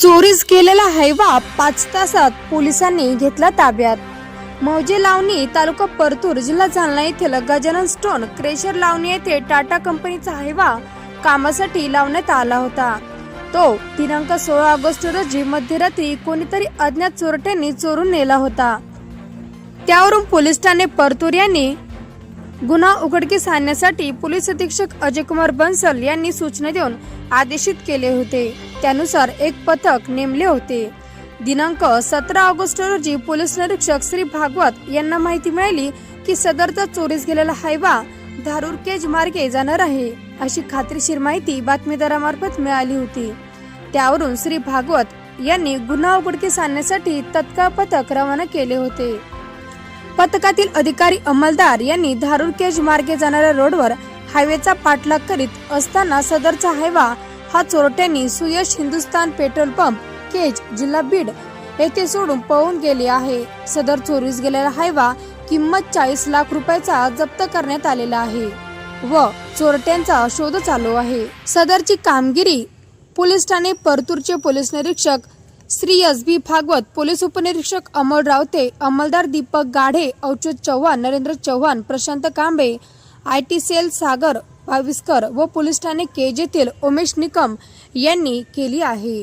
चोरीस केलेला हैवा पाच तासात पोलिसांनी घेतला ताब्यात. मौजे लावणी तालुका परतूर जिल्हा जालना येथील गजानन स्टोन क्रेशर लावणी येथे टाटा कंपनीचा हैवा कामासाठी लावण्यात आला होता. तो दिनांक सोळा ऑगस्ट रोजी मध्यरात्री कोणीतरी अज्ञात चोरट्यांनी चोरून नेला होता. त्यावरून पोलीस ठाणे परतूर यांनी गुन्हा उघडकीस आणण्यासाठी पोलीस अधीक्षक अजयकुमार बन्सल यांनी सूचना देऊन आदेशित केले होते. त्यानुसार एक पथक नेमले होते. दिनांक सतरा ऑगस्ट रोजी पोलीस निरीक्षक श्री भागवत यांना माहिती मिळाली की सदरचा चोरीस गेलेला हायवा धारूर केज मार्गे जाणार आहे अशी खात्रीशीर माहिती बातमीदारामार्फत मिळाली होती. त्यावरून श्री भागवत यांनी गुन्हा उघडकीस आणण्यासाठी तत्काळ पथक रवाना केले होते. पथकातील अधिकारी अंमलदार यांनी धारूर केज मार्गे जाणाऱ्या रोडवर हायवेचा पाठलाग करीत असताना सदरचा हायवा हा चोरट्यांनी सुयश हिंदुस्तान पेट्रोल पंप केज जिल्हा बीड येथे सोडून पळून गेले आहे. सदर चोरीस गेलेला हायवा किंमत चाळीस लाख रुपयाचा जप्त करण्यात आलेला आहे व चोरट्यांचा शोध चालू आहे. सदरची कामगिरी पोलीस ठाणे परतूरचे पोलीस निरीक्षक Shri S B Bhagwat police उपनिरीक्षक Amol Rawate अंमलदार Deepak Gadhe Avachyut Chavan Narendra Chavan Prashant Kambe I T cell Sagar Bhaviskar व पोलीस ठाणे केज येथील उमेश निकम यांनी केली आहे.